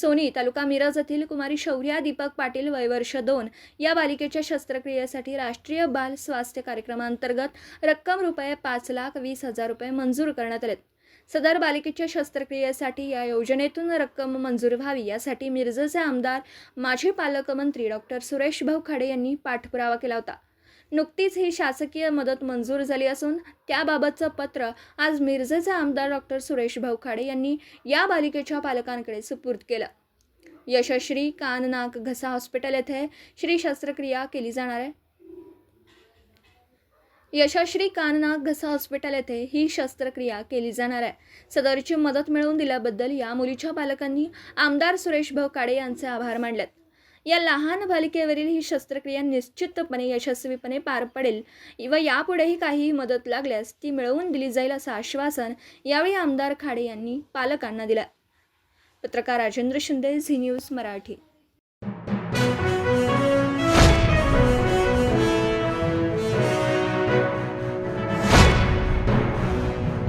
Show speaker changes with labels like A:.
A: Sony तालुका मिरज येथील कुमारी शौर्या दीपक पाटील वयवर्ष दोन या बालिकेच्या शस्त्रक्रियेसाठी राष्ट्रीय बाल स्वास्थ्य कार्यक्रमांतर्गत रक्कम रुपये पाच लाख वीस हजार रुपये मंजूर करण्यात आलेत. सदर बालिकेच्या शस्त्रक्रियेसाठी या योजनेतून रक्कम मंजूर व्हावी यासाठी मिरजेचे आमदार माजी पालकमंत्री डॉक्टर सुरेश भाऊ खाडे यांनी पाठपुरावा केला होता. नुकतीच ही शासकीय मदत मंजूर झाली असून त्याबाबतचं पत्र आज मिरजेचे आमदार डॉक्टर सुरेश भाऊखाडे यांनी या बालिकेच्या पालकांकडे सुपूर्द केलं. यशश्री कान नाक घसा हॉस्पिटल येथे श्री शस्त्रक्रिया केली जाणार आहे. यशश्री कान नाक घसा हॉस्पिटल येथे ही शस्त्रक्रिया केली जाणार आहे. सदरची मदत मिळवून दिल्याबद्दल या मुलीच्या पालकांनी आमदार सुरेश भाऊ काडे यांचे आभार मानलेत. या लहान बालिकेवरील ही शस्त्रक्रिया निश्चितपणे यशस्वीपणे पार पडेल. व यापुढेही काहीही मदत लागल्यास ती मिळवून दिली जाईल असं आश्वासन यावेळी आमदार खाडे यांनी पालकांना दिलं. पत्रकार राजेंद्र शिंदे झी न्यूज मराठी.